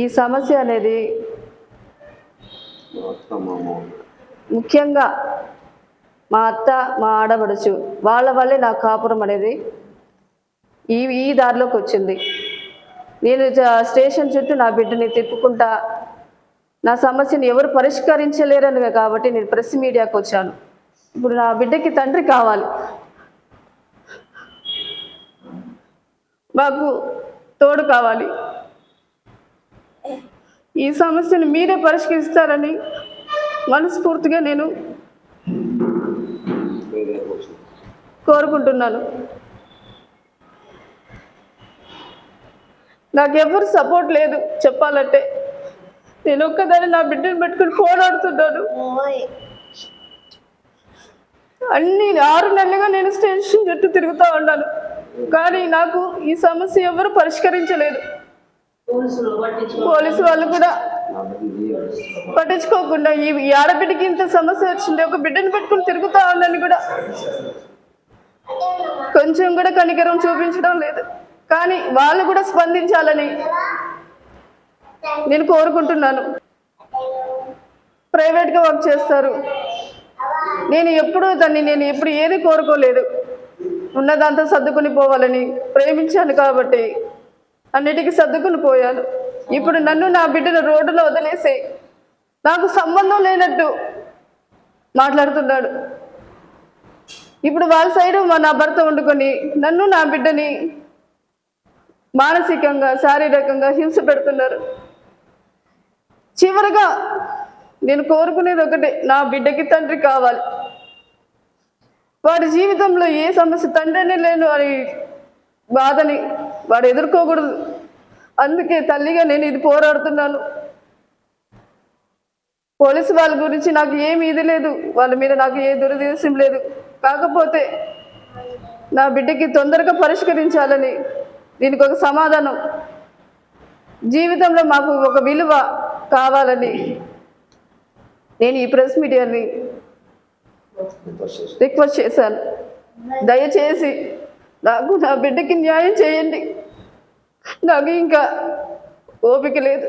ఈ సమస్య అనేది ముఖ్యంగా మా అత్త మా ఆడబడుచు వాళ్ళ వల్లే నా కాపురం అనేది ఈ ఈ దారిలోకి వచ్చింది. నేను స్టేషన్ చుట్టూ నా బిడ్డని తిప్పుకుంటా నా సమస్యను ఎవరు పరిష్కరించలేరని కాబట్టి నేను ప్రెస్ మీడియాకు వచ్చాను. ఇప్పుడు నా బిడ్డకి తండ్రి కావాలి. మాకు తోడు కావాలి. ఈ సమస్యను మీరే పరిష్కరిస్తారని మనస్ఫూర్తిగా నేను కోరుకుంటున్నాను. నాకు ఎవరు సపోర్ట్ లేదు చెప్పాలంటే. నేను ఒక్కదాన్ని నా బిడ్డను పెట్టుకుని పోరాడుతున్నాను. అన్ని ఆరు నెలలుగా నేను స్టేషన్ చుట్టూ తిరుగుతూ ఉన్నాను. కానీ నాకు ఈ సమస్య ఎవరు పరిష్కరించలేదు. పోలీసు వాళ్ళు కూడా. పట్టించుకోకుండా ఈ ఈ ఆడబిడ్డకి ఇంత సమస్య వచ్చింది ఒక బిడ్డను పెట్టుకుని తిరుగుతా ఉందని కూడా కొంచెం కూడా కనికరం చూపించడం లేదు. కానీ వాళ్ళు కూడా స్పందించాలని నేను కోరుకుంటున్నాను. ప్రైవేట్గా వర్క్ చేస్తారు. నేను ఎప్పుడూ దాన్ని నేను ఎప్పుడు ఏది కోరుకోలేదు. ఉన్నదంతా సర్దుకుని పోవాలని ప్రేమించాను కాబట్టి అన్నిటికీ సర్దుకుని పోయాను. ఇప్పుడు నన్ను నా బిడ్డను రోడ్డులో వదిలేసి. నాకు సంబంధం లేనట్టు మాట్లాడుతున్నాడు. ఇప్పుడు వాళ్ళ సైడ్ మా నా భర్త వండుకొని నన్ను నా బిడ్డని మానసికంగా శారీరకంగా హింస పెడుతున్నారు. చివరిగా నేను కోరుకునేది ఒకటే నా బిడ్డకి తండ్రి కావాలి. వాడి జీవితంలో ఏ సమస్య తండ్రిని లేను అని బాధని వాడు ఎదుర్కోకూడదు. అందుకే తల్లిగా నేను ఇది పోరాడుతున్నాను. పోలీసు వాళ్ళ గురించి నాకు ఏమి ఇది లేదు. వాళ్ళ మీద నాకు ఏ దురదేశం లేదు. కాకపోతే నా బిడ్డకి తొందరగా పరిష్కరించాలని దీనికి ఒక సమాధానం. జీవితంలో మాకు ఒక విలువ కావాలని నేను ఈ ప్రెస్ మీడియాని రిక్వెస్ట్ చేశాను. దయచేసి నాకు నా బిడ్డకి న్యాయం చేయండి. నాకు ఇంకా ఓపిక లేదు.